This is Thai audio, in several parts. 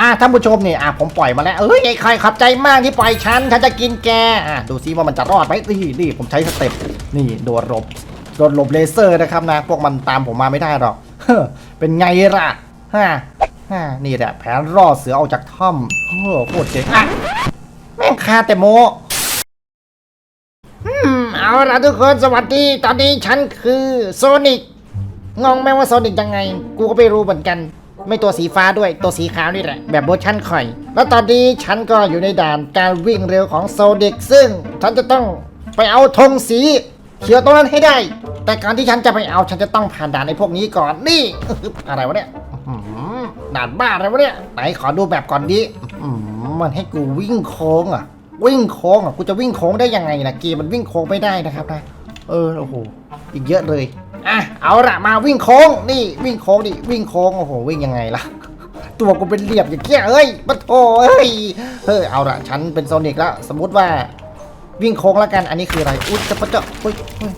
อะท่านผู้ชมนี่อะผมปล่อยมาแล้วเอ้ยไอ้ใครขอบใจมากที่ปล่อยฉันฉันจะกินแกอะดูซิว่ามันจะรอดไหมนี่นี่ผมใช้สเต็ปนี่โดดหลบโดดหลบเลเซอร์นะครับนะพวกมันตามผมมาไม่ได้หรอกเฮ้อเป็นไงล่ะฮ่าฮ่านี่แหละแผนล่อเสือออกจากถ้ำเฮ้อโคตรเจ๋งอะแม่งคาแต่โมอืมเอาละทุกคนสวัสดีตอนนี้ฉันคือโซนิกงงไหมว่าโซนิกยังไง กูก็ไม่รู้เหมือนกัน ไม่ตัวสีฟ้าด้วยตัวสีขาวนี่แหละ แบบเวอร์ชันข่อย แล้วตอนนี้ฉันก็อยู่ในด่านการวิ่งเร็วของโซนิกซึ่ง ฉันจะต้องไปเอาธงสีเขียวตรงนั้นให้ได้ แต่การที่ฉันจะไปเอาฉันจะต้องผ่านด่านไอ้พวกนี้ก่อนนี่ อะไรวะเนี่ยด่านบ้าอะไรวะเนี่ยไหนขอดูแบบก่อนดิมันให้กูวิ่งโค้งอะ วิ่งโค้งอะกูจะวิ่งโค้งได้ยังไงนะเกมมันวิ่งโค้งไม่ได้นะครับนะเออโอ้โหอีกเยอะเลย อะเอาละมาวิ่งโค้งนี่วิ่งโค้งดิวิ่งโค้งโอ้โหวิ่งยังไงล่ะ ตัวกูเป็นเหลี่ยมอย่างเงี้ยเอ้ยปะโถเอ้ยเฮ้ยเอาละฉันเป็นโซนิกแล้วสมมุติว่าวิ่งโค้งแล้วกันอันนี้คืออะไรอุ๊ยจะปะเจาะเฮ้ยเฮ้ย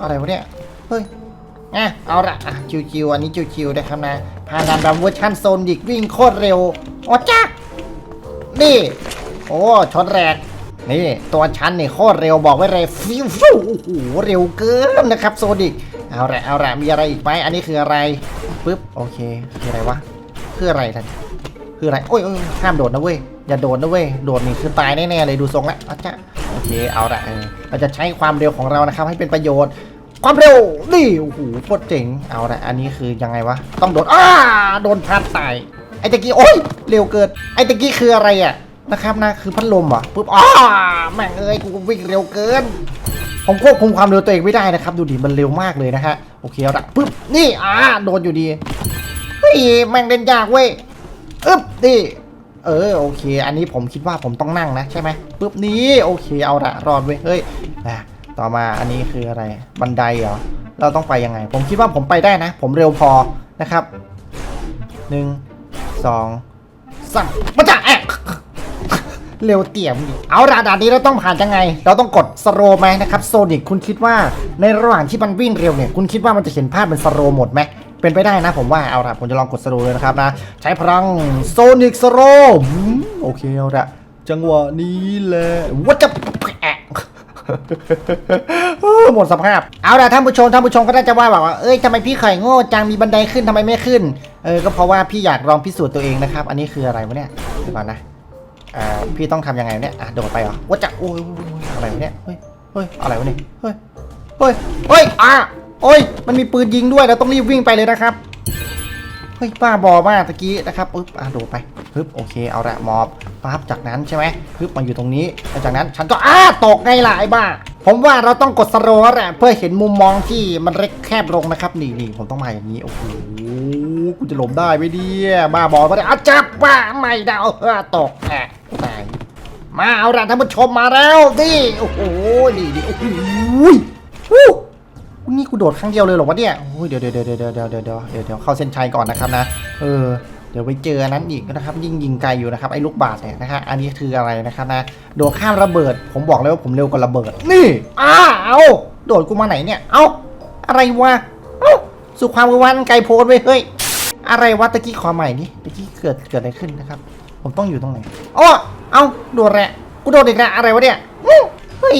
อะไรวะเนี่ยเฮ้ยอะเอาละอะชิวๆอันนี้ชิวๆนะครับนะพาการแบบเวอร์ชันโซนิกวิ่งโคตรเร็วโอ๋อจ้านี่โอ้ชนแรกนี่ตัวชั้นนี่โคตรเร็วบอกไว้เลยฟิวฟิวโอ้โหเร็วเกินนะครับโซดิก เอาละเอาละมีอะไรอีกไหมอันนี้คืออะไรปึ๊บโอเคคืออะไรวะคืออะไรท่านคืออะไรโอ้ยห้ามโดดนะเว้ยอย่าโดดนะเว้ยโดดนี่คือตายแน่ๆเลยดูทรงแล้วอาจารย์โอเคเอาละเราจะใช้ความเร็วของเรานะครับให้เป็นประโยชน์ ความเร็วนี่โอ้โหโคตรเจ๋งเอาละอันนี้คือยังไงวะต้องโดดอ้าโดนพัดตายไอ้ตะกี้โอ้ยเร็วเกินไอ้ตะกี้คืออะไรอะนะครับนะคือพัดลมเหรอะปุ๊บอ้าแม่งเอ้ยกูวิ่งเร็วเกิน ผมควบคุมความเร็วตัวเองไม่ได้นะครับ ดูดิมันเร็วมากเลยนะฮะโอเคเอาละปุ๊บนี่อ่าโดนอยู่ดีเฮ้ยแม่งเล่นยากเว้ยอึ๊บนี่เออโอเค อันนี้ผมคิดว่าผมต้องนั่งนะใช่ไหมปุ๊บนี้โอเคเอาละรอดเว้ยเฮ้ยอะต่อมาอันนี้คืออะไรบันไดเหรอเราต้องไปยังไง ผมคิดว่าผมไปได้นะ ผมเร็วพอนะครับหนึ่งสองสามมาจ้าแอะ เร็วเตี่ยมเอาละด่านนี้เราต้องผ่านยังไง เราต้องกดสโลว์ไหมนะครับโซนิกคุณคิดว่าในระหว่างที่มันวิ่งเร็วเนี่ยคุณคิดว่ามันจะเห็นภาพเป็นสโลว์หมดไหมเป็นไปได้นะผมว่าเอาละผมจะลองกดสโลว์เลยนะครับนะ ใช้พลังโซนิกสโลว์โอเคเอาละจังหวะนี้แหละวัดจะแอะเออหมดสภาพ เอาล่ะท่านผู้ชมท่านผู้ชมก็น่าจะว่าแบบว่าเอ้ยทำไมพี่ไข่โง่จังมีบันไดขึ้นทำไมไม่ขึ้น เออก็เพราะว่าพี่อยากลองพิสูจน์ตัวเองนะครับ อันนี้คืออะไรวะเนี่ยเดี๋ยวก่อนนะ อ่าพี่ต้องทำยังไงเนี่ยอะโดดไปเหรอว่าจะโอ้ยอะไรวะเนี่ยเฮ้ยเฮ้ยอะไรวะเนี่ยเฮ้ยเฮ้ยเฮ้ยอะโอ้ยมันมีปืนยิงด้วยเราต้องรีบวิ่งไปเลยนะครับเฮ้ยป้าบอมากตะกี้นะครับปึ๊บอะโดดไปปึ๊บโอเคเอาละมอบปั๊บจากนั้นใช่ไหมปึ๊บมาอยู่ตรงนี้แล้วจากนั้นฉันก็อ้าตกไงล่ะไอ้บ้า ผมว่าเราต้องกดสโลว์แหละเพื่อเห็นมุมมองที่มันเล็กแคบลงนะครับนี่นี่ผมต้องมาอย่างนี้โอ้โหกูจะหลบได้ไหมเนี่ยบ้าบอมาได้อาจับว่าไม่ได้เอาเออตกแอะ ตาย มาเอาละท่านผู้ชมมาแล้วดิโอ้โหนี่นี่โอ้โหวู้นี่กูโดดครั้งเดียวเลยเหรอวะเนี่ยโอ้ยเดี๋ยวเดี๋ยวเดี๋ยวเดี๋ยวเดี๋ยวเดี๋ยวเดี๋ยวเดี๋ยวเข้าเส้นชัยก่อนนะครับนะเออเดี๋ยวไปเจออันนั้นอีกนะครับ ยิ่งยิงไกลอยู่นะครับไอ้ลูกบาศก์เนี่ยนะฮะอันนี้คืออะไรนะครับนะโดดข้ามระเบิด ผมบอกเลยว่าผมเร็วกว่าระเบิด นี่อ้าเอาโดดกูมาไหนเนี่ย เอาอะไรวะเอ้าสุความกวันไกลโพสไว้ยเฮ้ยอะไรวะตะกี้ขอใหม่นี่ตะกี้เกิดเกิดอะไรขึ้นนะครับ ผมต้องอยู่ตรงไหนอ๋อเอาโดดแหละกูโดดอีกแล้วอะไรวะเนี่ยเฮ้ย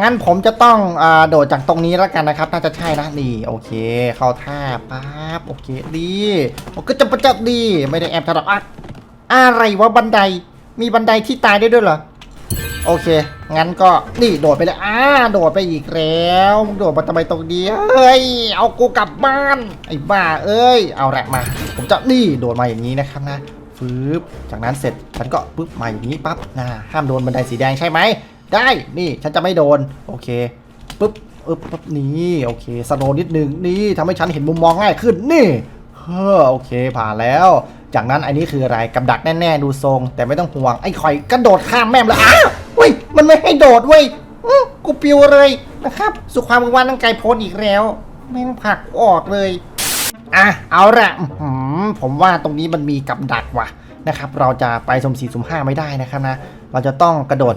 งั้นผมจะต้องอ่าโดดจากตรงนี้แล้วกันนะครับ น่าจะใช่นะนี่โอเค เข้าท่าปั๊บโอเคดีโอ้ก็จะประจับดีไม่ได้แอบทะเลอะอะไรวะบันไดมีบันไดที่ตายได้ด้วยเหรอโอเค งั้นก็นี่โดดไปเลยอ่าโดดไปอีกแล้วโดดมาทำไมตรงนี้เฮ้ย เอากูกลับบ้าน ไอ้บ้าเอ้ย เอาละมา ผมจะนี่โดดมาอย่างนี้นะครับนะ ฟืบจากนั้นเสร็จฉันก็ปึ๊บมาอย่างนี้ปั๊บนะห้ามโดนบันไดสีแดงใช่ไหม ได้นี่ฉันจะไม่โดน โอเคปึ๊บปึ๊บปึ๊บนี่โอเคสโลนิดนึงนี่ทำให้ฉันเห็นมุมมองง่ายขึ้นนี่เฮ้อโอเคผ่านแล้ว จากนั้นอันนี้คืออะไรกับดักแน่ๆดูทรง แต่ไม่ต้องห่วงไอ้คอยกระโดดข้ามแม่มเลยอ้าวเว้ยมันไม่ให้โดดเว้ยกูปิวเลยนะครับสุขความกวันตั้งไกลโพ้นอีกแล้วแม่งผลักออกเลย อะเอาละ ผมว่าตรงนี้มันมีกับดักว่ะนะครับ เราจะไปสมสี่สมห้าไม่ได้นะครับนะ เราจะต้องกระโดด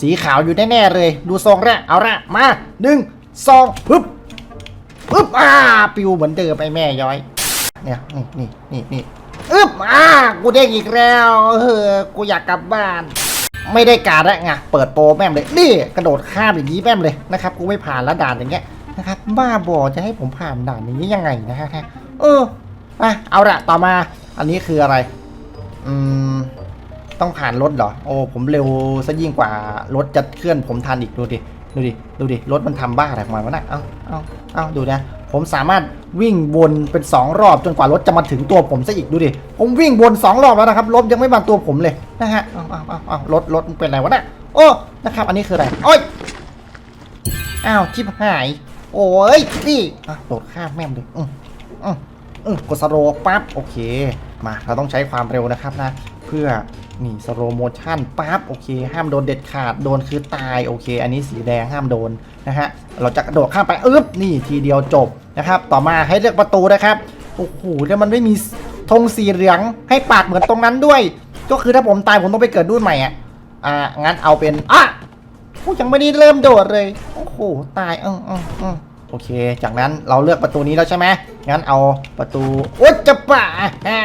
สีขาวอยู่แน่ๆเลย ดูทรงแรกเอาละมาหนึ่งสองปึ๊บปึ๊บอ่าปิวเหมือนเดิมไปแม่ย้อย เนี่ยนี่นี่นี่นี่อึ๊บอ่ากูเด้งอีกแล้วเออกูอยากกลับบ้าน ไม่ได้การแล้วไงเปิดโปรแม่มเลยนี่กระโดดข้ามอย่างนี้แม่มเลยนะครับกูไม่ผ่านล้วด่านอย่างเงี้ยนะครับบ้าบอจะให้ผมผ่านด่านอย่างนี้ยังไงนะฮะเออ อะเอาละต่อมา อันนี้คืออะไร อืม ต้องผ่านรถเหรอ โอ้ผมเร็วซะยิ่งกว่ารถจะเคลื่อนผมทันอีกดูดิ ดูดิ ดูดิ รถมันทำบ้าอะไรของมันวะน่ะเอ้าเอ้าเอ้าดูนะ ผมสามารถวิ่งวนเป็นสองรอบจนกว่ารถจะมาถึงตัวผมซะอีกดูดิ ผมวิ่งวนสองรอบแล้วนะครับ รถยังไม่มาตัวผมเลยนะฮะ เอ้าเอ้าเอ้าเอารถรถมันเป็นอะไรวะน่ะโอ้ นะครับ อันนี้คืออะไร โอ้ย อ้าวชิบหาย โอ้ยนี่อะโดดข้ามแม่มเลยอือืมอืม กดสโลปั๊บโอเค มาเราต้องใช้ความเร็วนะครับนะ เพื่อนี่สโลโมชั่นปั๊บโอเค ห้ามโดนเด็ดขาดโดนคือตายโอเค อันนี้สีแดงห้ามโดนนะฮะเราจะกระโดดข้ามไปอึ๊บนี่ทีเดียวจบนะครับ ต่อมาให้เลือกประตูนะครับโอ้โหแล้วมันไม่มีธงสีเหลืองให้ปากเหมือนตรงนั้นด้วย ก็คือถ้าผมตายผมต้องไปเกิดรุ่นใหม่อะอ่างั้นเอาเป็นอะโอ้ยังไม่ได้เริ่มโดดเลยโอ้โหตายเออเออเออ โอเค จากนั้นเราเลือกประตูนี้แล้วใช่ไหมงั้นเอาประตูโอ๊ยจะป่าฮ่า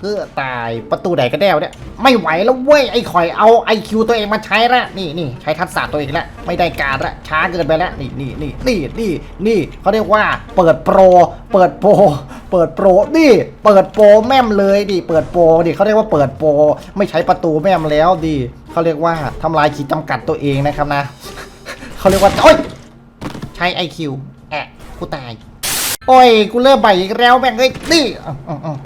เพื่อตายประตูไหนก็ได้เนี่ยไม่ไหวแล้วเว้ยไอ้ข่อยเอาไอคิวตัวเองมาใช้ละนี่นี่ใช้ทักษะตัวเองละไม่ได้การละช้าเกินไปล้วนี่นี่นี่นี่นี่นี่เขาเรียกว่าเปิดโปร เปิดโปร เปิดโปรนี่เปิดโปรแม่มเลยดิเปิดโปรดิเขาเรียกว่าเปิดโปรไม่ใช้ประตูแม่มแล้วดิเขาเรียกว่าทำลายขีดจำกัดตัวเองนะครับนะเขาเรียกว่าโอ๊ยใช้ IQ แอะ กูตาย โอ้ย กูเริ่มใบอีกแล้วแม่งเอ้ยนี่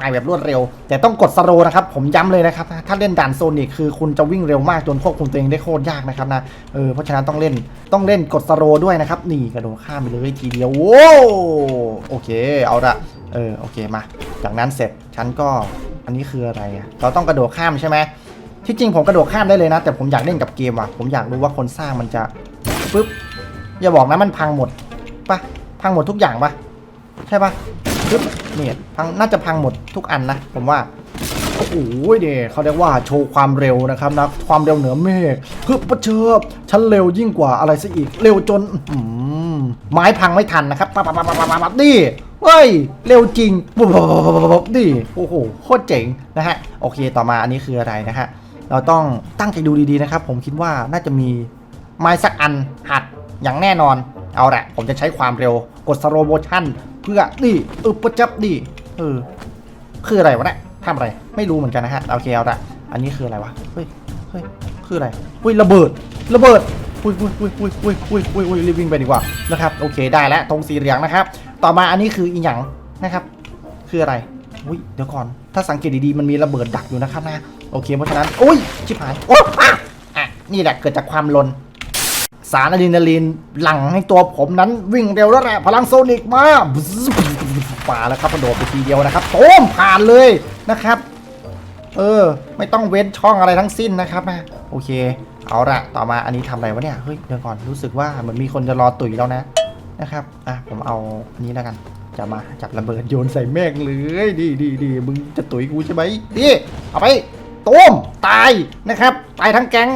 ตายแบบรวดเร็ว แต่ต้องกดสโลว์นะครับ ผมย้ำเลยนะครับ ถ้าเล่นด่านโซนิกคือคุณจะวิ่งเร็วมากจนควบคุมตัวเองได้โคตรยากนะครับนะ เออ เพราะฉะนั้นต้องเล่น ต้องเล่นกดสโลว์ด้วยนะครับ นี่กระโดดข้ามไปเลยทีเดียวโว้โอเค เอาละ เออ โอเค มา จากนั้นเสร็จ ฉันก็ อันนี้คืออะไรอะเราต้องกระโดดข้ามใช่ไหมที่จริงผมกระโดดข้ามได้เลยนะ แต่ผมอยากเล่นกับเกมว่ะ ผมอยากรู้ว่าคนสร้างมันจะปึ๊บอย่าบอกนะมันพังหมดปะ พังหมดทุกอย่างปะใช่ปะปึ๊บเนี่ยพังน่าจะพังหมดทุกอันนะ ผมว่าโอ้โหเด็เขาเรียกว่าโชว์ความเร็วนะครับนะความเร็วเหนือเมฆฮึบประเชิบฉันเร็วยิ่งกว่าอะไรซะอีก เร็วจนอืไม้พังไม่ทันนะครับปั๊บปั๊บปั๊บปั๊บปั๊บดิเฮ้ย เร็วจริงปุ๊บปุ๊บปุ๊บปุ๊บปุ๊บดิโอ้โหโคตรเจ๋งนะฮะโอเคต่อมาอันนี้คืออะไรนะฮะเราต้องตั้งใจดูดีๆนะครับ ผมคิดว่าน่าจะมีไม้สักอันหัดอย่างแน่นอน เอาละผมจะใช้ความเร็ว กดสโลโมชั่นเพื่อดิอึบประจับดิเออคืออะไรวะเนี่ยทำอะไรไม่รู้เหมือนกันนะฮะโอเคเอาละอันนี้คืออะไรวะเฮ้ยเฮ้ยคืออะไรอุ้ยระเบิดระเบิดอุ้ยอุ้ยอุ้ยอุ้ยอุ้ยอุ้ยอุ้ยอุ้ยรีบวิ่งไปดีกว่านะครับโอเคได้แล้วธงสีเหลืองนะครับ ต่อมาอันนี้คืออีหยังนะครับคืออะไรอุ้ยเดี๋ยวก่อนถ้าสังเกตดีๆมันมีระเบิดดักอยู่นะครับนะโอเคเพราะฉะนั้นอุ้ยชิบหายโอ้อะนี่แหละเกิดจากความลน สารอะดรีนาลีนหลั่งให้ตัวผมนั้นวิ่งเร็วแล้วแหละพลังโซนิกมาป่าแล้วครับกระโดดไปทีเดียวนะครับโต้มผ่านเลยนะครับ เออ ไม่ต้องเว้นช่องอะไรทั้งสิ้นนะครับนะโอเค เอาละต่อมาอันนี้ทำอะไรวะเนี่ยเฮ้ยเดี๋ยวก่อนรู้สึกว่าเหมือนมีคนจะรอตุ๋ยแล้วนะนะครับอะผมเอานี้แล้วกันจะมาจับระเบิดโยนใส่แม่งเลยดีดีดีมึงจะตุ๋ยกูใช่ไหมดีเอาไป ต้มตายนะครับตายทั้งแก๊ง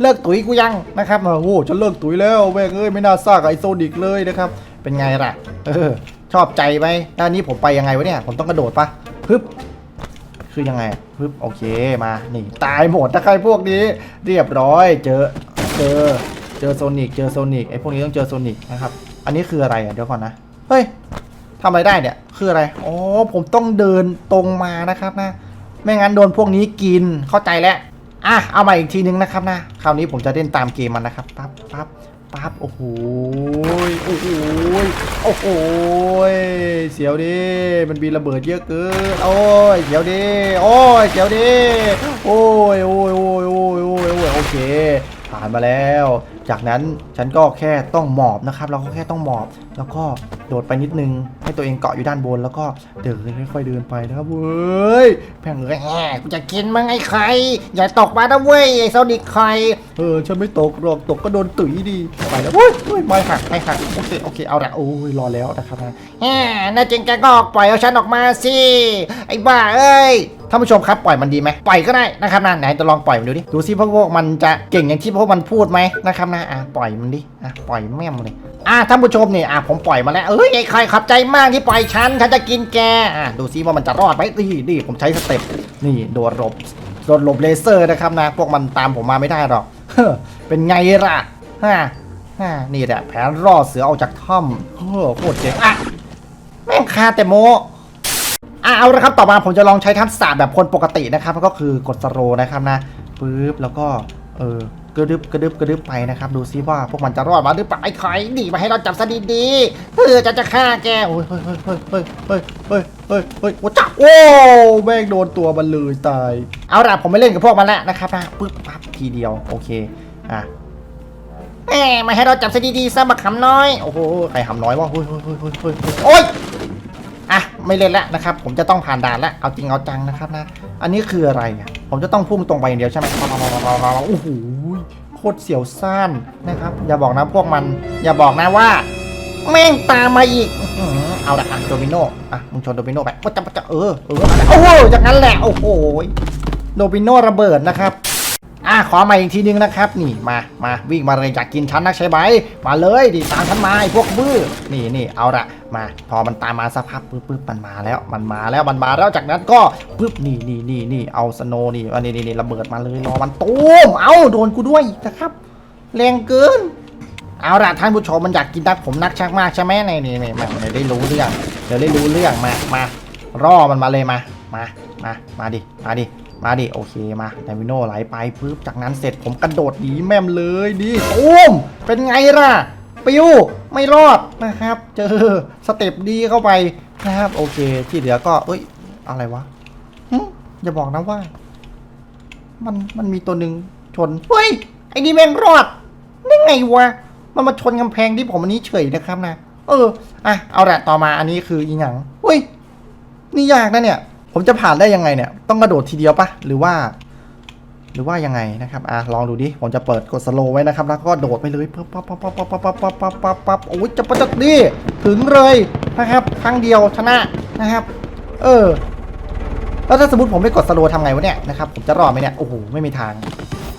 เลิกตุ๋ยกูยังนะครับโอ้โหฉันเลิกตุ๋ยแล้วแม่งเอ้ยไม่น่าซากไอโซดิกเลยนะครับเป็นไงล่ะเออชอบใจไหมด้านนี้ผมไปยังไงวะเนี่ยผมต้องกระโดดปะปึ๊บคือยังไงปึ๊บโอเคมานี่ตายหมดถ้าใครพวกนี้ เรียบร้อยเจอเจอเจอโซนิกเจอโซนิกไอพวกนี้ต้องเจอโซนิกนะครับอันนี้คืออะไรอะเดี๋ยวก่อนนะเฮ้ยทำอะไรได้เนี่ยคืออะไรอ๋อผมต้องเดินตรงมานะครับนะ ไม่งั้นโดนพวกนี้กินเข้าใจแล้วอะเอามาอีกทีนึงนะครับนะคราวนี้ผมจะเล่นตามเกมมันนะครับปั๊บปั๊บปั๊บโอ้โหยโอ้โหโอ้โหเสียวดิมันมีระเบิดเยอะเกินโอ้ยเสียวดิโอ้ยเสียวดิโอ้ยโอ้ยโอ้ยโอ้ยโอ้ยโอ้ยโอเคผ่านมาแล้ว จากนั้นฉันก็แค่ต้องหมอบนะครับ เราก็แค่ต้องหมอบ แล้วก็โดดไปนิดนึง ให้ตัวเองเกาะอยู่ด้านบน แล้วก็เดินค่อยๆเดินไปนะครับเว้ยแพงเอ้ยแหมกูจะกินมั้งไอ้ไข่อย่าตกมานะเว้ยไอ้โซนิกไข่เออฉันไม่ตกหรอกตกก็โดนตุ๋ยดีไปแล้วเว้ยเว้ยไม่หักไม่หักโอเคโอเคเอาละโอ้ยรอแล้วนะครับนะแหมน่าจริงแกก็ปล่อยเอาฉันออกมาสิไอ้บ้าเอ้ย ท่านผู้ชมครับปล่อยมันดีไหมปล่อยก็ได้นะครับนะไหนจะลองปล่อยมันดูดิดูซิพวกพวกมันจะเก่งอย่างที่พวกมันพูดไหมนะครับนะอะปล่อยมันดิอะปล่อยแม่มเลยอะท่านผู้ชมนี่อะผมปล่อยมาแล้วเอ้ยไอ้ใครขอบใจมากที่ปล่อยฉันฉันจะกินแกอะดูซิว่ามันจะรอดไหมนี่นี่ผมใช้สเต็ปนี่โดดหลบโดดหลบเลเซอร์นะครับนะพวกมันตามผมมาไม่ได้หรอกเฮ้อเป็นไงล่ะฮ่าฮ่านี่แหละแผนรอดเสือออกจากถ้ำเฮ้อโคตรเจ๋งอะแม่งคาแต่โม อะเอาละครับต่อมาผมจะลองใช้ทักษะแบบคนปกตินะครับก็คือกดสโลนะครับนะปึ๊บแล้วก็เออกระดึบกระดึบกระดึบไปนะครับ ดูซิว่าพวกมันจะรอดมาหรือเปล่าไอ้ไข่หนีมาให้เราจับซะดีๆเพื่อจะจะฆ่าแกโอ้ยเฮ้ยเฮ้ยเฮ้ยเฮ้ยเฮ้ยเฮ้ยเฮ้ยโอ้จับโอ้แม่งโดนตัวมันเลยตายเอาละผมไม่เล่นกับพวกมันแล้วนะครับนะปึ๊บปั๊บทีเดียวโอเคอะแม่มาให้เราจับซะดีๆซะบักขำน้อยโอ้โหไครขำน้อยวะเฮ้ยเฮ้ยเฮ้ยเฮ้ยโอ้ย ไม่เล่นแล้วนะครับ ผมจะต้องผ่านด่านแล้วเอาจริงเอาจังนะครับนะ อันนี้คืออะไรผมจะต้องพุ่งตรงไปอย่างเดียวใช่ไหมโอ้โหโคตรเสียวซ่านนะครับ อย่าบอกนะพวกมัน อย่าบอกนะว่า แม่งตามมาอีกเอาละอะโดมิโนอะมึงชนโดมิโนไปว่าจะว่าจะเออเออโอ้โหจากนั้นแหละโอ้โหโดมิโนระเบิดนะครับ อะขอมาอีกทีนึงนะครับ นี่มามาวิ่งมาเลยอยากกินฉันนักใช่ไหมมาเลยดิตามฉันมาไอ้พวกบื้อนี่นี่เอาละมา พอมันตามมาสักพักปึ๊บปึ๊บมันมาแล้วมันมาแล้วมันมาแล้วจากนั้นก็ปึ๊บนี่นี่นี่นี่เอาสโนนี่อันนี้นี่นี่ระเบิดมาเลยรอมันตูมเอาโดนกูด้วยนะครับ แรงเกินเอาละท่านผู้ชมมันอยากกินนักผมนักชักมากใช่ไหมนี่นี่นี่มาเดี๋ยวได้รู้เรื่องเดี๋ยวได้รู้เรื่องมามา ร่อมันมาเลยมา มามามาดิมาดิ มาดิโอเคมาไดมิโนไหลไปปุ๊บจากนั้นเสร็จผมกระโดดหนีแม่มเลยดิตูมเป็นไงล่ะปิวไม่รอดนะครับ เจอสเต็ปดีเข้าไปนะครับโอเค ที่เหลือก็เอ้ยอะไรวะอย่าบอกนะว่า มันมันมีตัวหนึ่งชนเฮ้ยไอ้นี่แม่งรอดได้ไงวะมันมาชนกำแพงที่ผมอันนี้เฉยนะครับนะเอออะเอาละต่อมาอันนี้คืออีหยังเฮ้ยนี่ยากนะเนี่ย ผมจะผ่านได้ยังไงเนี่ย ต้องกระโดดทีเดียวปะหรือว่า หรือว่ายังไงนะครับอะลองดูดิ ผมจะเปิดกดสโลไว้นะครับ แล้วก็โดดไปเลยปั๊บปั๊บปั๊บปั๊บปั๊บปั๊บปั๊บปั๊บปั๊บปั๊บโอ้ยจะประจัดดิถึงเลยนะครับ ครั้งเดียวชนะนะครับ เออ แล้วถ้าสมมติผมไม่กดสโลว์ทำไงวะเนี่ยนะครับ ผมจะรอดไหมเนี่ย โอ้โห ไม่มีทาง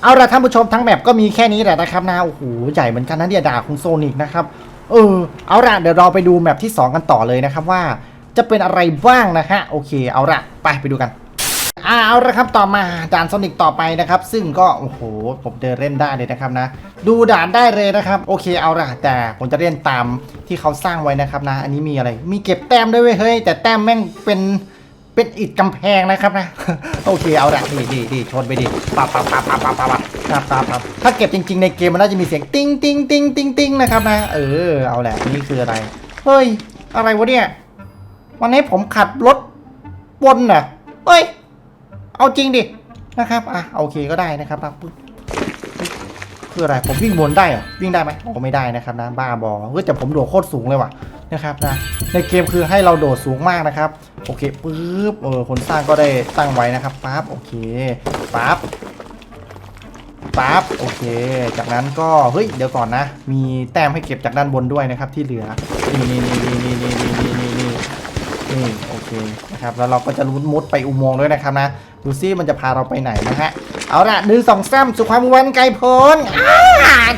เอาละท่านผู้ชมทั้งแมปก็มีแค่นี้แหละนะครับนะโอ้โหใหญ่เหมือนกันนะเนี่ยดาคุณโซนิกนะครับเออเอาละเดี๋ยวเราไปดูแมปที่ 2 กันต่อเลยนะครับว่า จะเป็นอะไรบ้างนะฮะโอเคเอาละไปไปดูกันอ่าเอาละครับต่อมาด่านโซนิกต่อไปนะครับ ซึ่งก็โอ้โหผมเดินเล่นได้เลยนะครับนะ ดูด่านได้เลยนะครับ โอเคเอาละแต่ผมจะเล่นตามที่เขาสร้างไว้นะครับนะ อันนี้มีอะไร มีเก็บแต้มด้วยเว้ยเฮ้ยแต่แต้มแม่งเป็นเป็นอิฐกำแพงนะครับนะ โอเคเอาละดีดีดีชนไปดิปับปับปับปับปับปับปับปับปับปับถ้าเก็บจริง ๆ ในเกมมันน่าจะมีเสียงติ้งติ้งติ้งติ้งติ้งนะครับนะ เออเอาแหละนี่คืออะไรเฮ้ยอะไรวะเนี่ย วันนี้ผมขับรถบนน่ะเฮ้ย เอาจริงดิ นะครับ อะ โอเคก็ได้นะครับปึ๊บคืออะไร ผมวิ่งบนได้เหรอ วิ่งได้ไหมโอ้ไม่ได้นะครับนะ บ้าบอเฮ้ยแต่ผมโดดโคตรสูงเลยว่ะ นะครับนะ ในเกมคือให้เราโดดสูงมากนะครับ โอเคปึ๊บ เออ คนสร้างก็ได้ตั้งไว้นะครับ ปั๊บ โอเค ปั๊บ ปั๊บ โอเค จากนั้นก็ เฮ้ย เดี๋ยวก่อนนะ มีแต้มให้เก็บจากด้านบนด้วยนะครับที่เหลือ นี่นี่นี่นี่นี่นี่นี่ นี่โอเคนะครับแล้วเราก็จะมุดมุดไปอุโมงค์ด้วยนะครับนะดูซิมันจะพาเราไปไหนนะฮะเอาละหนึ่งสองสามสุขความวันไกลโพ้น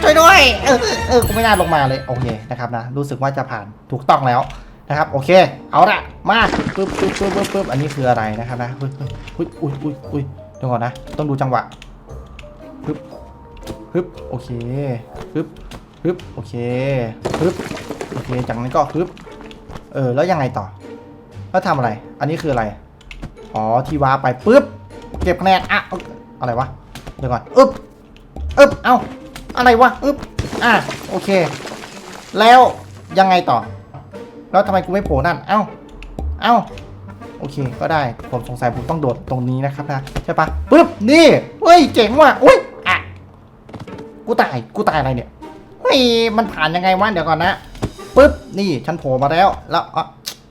ช่วยด้วยเออเออกูไม่น่าลงมาเลยโอเคนะครับนะรู้สึกว่าจะผ่านถูกต้องแล้วนะครับโอเค เอาละมาปึ๊บปึ๊บปึ๊บปึ๊บปึ๊บอันนี้คืออะไรนะครับนะเฮ้ยเฮ้ยเฮ้ยอุ้ยอุ้ยอุ้ยเดี๋ยวก่อนนะ ต้องดูจังหวะปึ๊บปึ๊บโอเคปึ๊บปึ๊บโอเคปึ๊บโอเคจากนั้นก็ปึ๊บเออแล้วยังไงต่อ แล้วทำอะไร อันนี้คืออะไร อ๋อ ที่ว้าไปปึ๊บ เก็บคะแนนอะอาอะไรวะ เดี๋ยวก่อน อึ๊บ อึ๊บ เอ้า อะไรวะ อึ๊บ อะ โอเค แล้วยังไงต่อ แล้วทำไมกูไม่โผล่นั่น เอ้า เอ้า โอเค ก็ได้ ผมสงสัยผมต้องโดดตรงนี้นะครับนะ ใช่ปะปึ๊บ นี่ เฮ้ย เจ๋งว่ะ อุ้ย อะ กูตาย กูตายอะไรเนี่ย เฮ้ย มันผ่านยังไงวะ เดี๋ยวก่อนนะปึ๊บ นี่ ฉันโผล่มาแล้ว แล้วอะ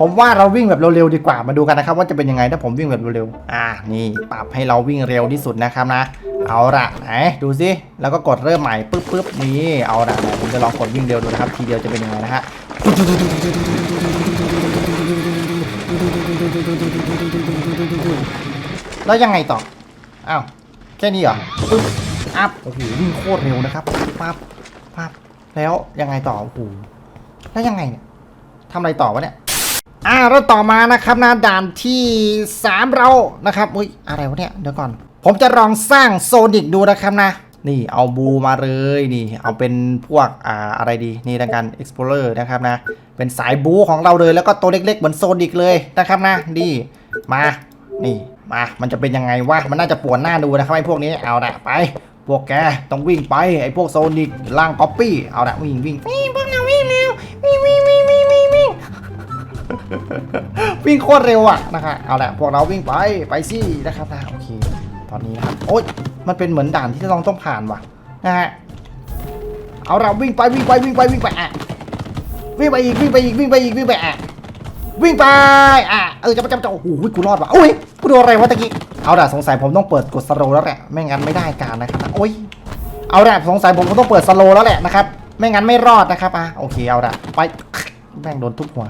ผมว่าเราวิ่งแบบเร็วๆดีกว่ามาดูกันนะครับว่าจะเป็นยังไงถ้าผมวิ่งแบบเร็วๆอะนี่ปรับให้เราวิ่งเร็วที่สุดนะครับนะ เอาละไหนดูสิแล้วก็กดเริ่มใหม่ปึ๊บปึ๊บนี่เอาละผมจะลองกดวิ่งเร็วดูนะครับ ทีเดียวจะเป็นยังไงนะฮะแล้วยังไงต่ออ้าวแค่นี้เหรอปึ๊บอัพโอ้โหวิ่งโคตรเร็วนะครับปั๊บปั๊บแล้วยังไงต่อโอ้โหแล้วยังไงเนี่ยทำอะไรต่อวะเนี่ย อ่าแล้วต่อมานะครับนะด่านที่ 3 เรานะครับอุ้ยอะไรวะเนี่ยเดี๋ยวก่อน ผมจะลองสร้างโซนิกดูนะครับนะ นี่เอาบูมาเลยนี่เอาเป็นพวกอ่าอะไรดีนี่ดังกัน explorer นะครับนะ เป็นสายบูของเราเลยแล้วก็ตัวเล็กๆเหมือนโซนิกเลยนะครับนะดีมานี่มามันจะเป็นยังไงวะมันน่าจะปวดหน้าดูนะครับไอ้พวกนี้เอาละไปพวกแกต้องวิ่งไปไอ้พวกโซนิกล่างก๊อปปี้เอาละวิ่งวิ่ง วิ่งโคตรเร็วอะนะครับเอาละพวกเราวิ่งไปไปสินะครับนะโอเค ตอนนี้นะครับโอ๊ยมันเป็นเหมือนด่านที่เราต้องผ่านว่ะนะฮะเอาเราวิ่งไปวิ่งไปวิ่งไปวิ่งไปอะวิ่งไปอีกวิ่งไปอีกวิ่งไปอีกวิ่งไปอะวิ่งไปอะเออจะจะจะโอ้โหกูรอดว่ะโอ้ยกูโดนอะไรวะตะกี้เอาละสงสัยผมต้องเปิดกดสโลแล้วแหละไม่งั้นไม่ได้การนะครับโอ้ยเอาละสงสัยผมคงต้องเปิดสโลแล้วแหละนะครับไม่งั้นไม่รอดนะครับอะโอเคเอาละไปแม่งโดนทุบหัว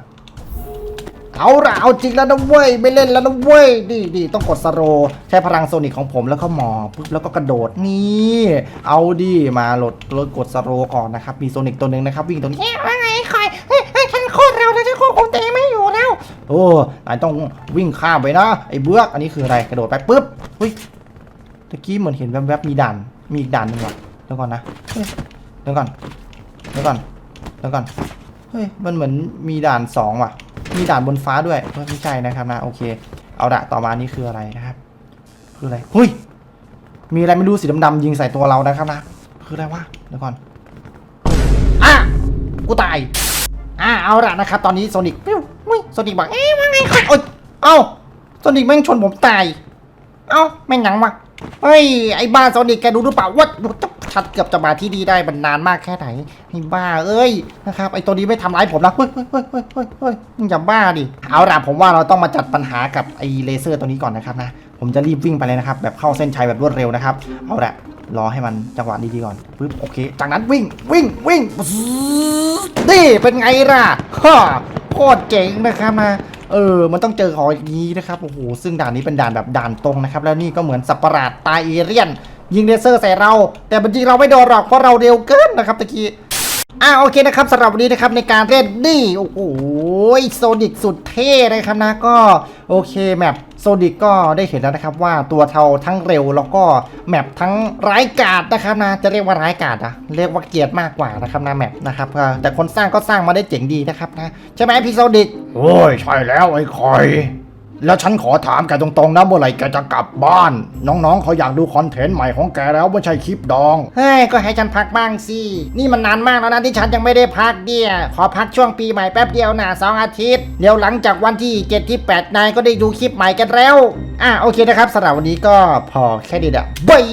เอาละเอาจริงแล้วนะเว้ยไม่เล่นแล้วนะเว้ยดีดีต้องกดสโลว์ใช้พลังโซนิกของผมแล้วก็หมอบปุ๊บแล้วก็กระโดดนี่เอาดีมาโหลดโหลดกดสโลว์ก่อนนะครับมีโซนิกตัวหนึ่งนะครับวิ่งตรงนี้เอ๊ะว่าไงคอยเฮ้ยเฮ้ยฉันโคตรเร็วเลยฉันโคตรคงเตะไม่อยู่แล้ว โอ้นายต้องวิ่งข้ามไปนะไอ้เบื้อกอันนี้คืออะไรกระโดดไปปุ๊บเฮ้ยตะกี้เหมือนเห็นแวบๆมีด่านมีอีกด่านหนึ่งว่ะเดี๋ยวก่อนนะเฮ้ยเดี๋ยวก่อนเดี๋ยวก่อนเดี๋ยวก่อนเฮ้ยมันเหมือนมีด่านสองว่ะ มีด่านบนฟ้าด้วยเฮ้ยไม่ใช่นะครับนะโอเค เอาละต่อมานี่คืออะไรนะครับคืออะไรเฮ้ยมีอะไรไม่รู้สีดำๆยิงใส่ตัวเรานะครับนะคืออะไรวะเดี๋ยวก่อนอะกูตายอะเอาละนะครับตอนนี้โซนิกปิ้วอุ้ยโซนิกบอกเอ๊ะว่าไงคอยโอ๊ยเอ้าโซนิกแม่งชนผมตายเอ้าแม่งยังวะเฮ้ยไอ้บ้าโซนิกแกดูหรือเปล่าว่า ชัดเกือบจะมาที่ดีได้มันนานมากแค่ไหนไอ้บ้าเอ้ยนะครับไอ้ตัวนี้ไม่ทำร้ายผมนะเฮ้ยเฮ้ยเฮ้ยเฮ้ยเฮ้ยเฮ้ยมึงอย่าบ้าดิเอาละผมว่าเราต้องมาจัดปัญหากับไอ้เลเซอร์ตัวนี้ก่อนนะครับนะผมจะรีบวิ่งไปเลยนะครับแบบเข้าเส้นชัยแบบรวดเร็วนะครับเอาละรอให้มันจังหวะดีๆก่อนปึ๊บโอเค จากนั้นวิ่งวิ่งวิ่งนี่เป็นไงล่ะฮ่าโคตรเจ๋งนะครับนะเออ มันต้องเจอของอย่างนี้นะครับ โอ้โห ซึ่งด่านนี้เป็นด่านแบบด่านตรงนะครับ แล้วนี่ก็เหมือนสัตว์ประหลาดตายเอเรียน ยิงเลเซอร์ใส่เรา แต่มันยิงเราไม่โดนหรอกเพราะเราเร็วเกินนะครับตะกี้อ่าโอเคนะครับสำหรับวันนี้นะครับในการเล่นนี่โอ้โหโซนิกสุดเท่นะครับนะก็โอเคแมปโซนิกก็ได้เห็นแล้วนะครับว่าตัวเทาทั้งเร็วแล้วก็แมปทั้งร้ายกาจนะครับนะจะเรียกว่าร้ายกาจอะเรียกว่าเกียดมากกว่านะครับนะแมปนะครับแต่คนสร้างก็สร้างมาได้เจ๋งดีนะครับนะใช่ไหมพี่โซนิกโอ้ยใช่แล้วไอ้คอย แล้วฉันขอถามแกตรงๆนะเมื่อไหร่แกจะกลับบ้าน น้องๆเขาอยากดูคอนเทนต์ใหม่ของแกแล้วไม่ใช่คลิปดอง เฮ้ย ก็ให้ฉันพักบ้างสิ นี่มันนานมากแล้วนะที่ฉันยังไม่ได้พักเนี่ยขอพักช่วงปีใหม่แป๊บเดียวนะสองอาทิตย์ เดี๋ยวหลังจากวันที่ 7 ที่ 8 นายก็ได้ดูคลิปใหม่กันแล้ว อะโอเคนะครับสำหรับวันนี้ก็พอแค่นี้แหละบาย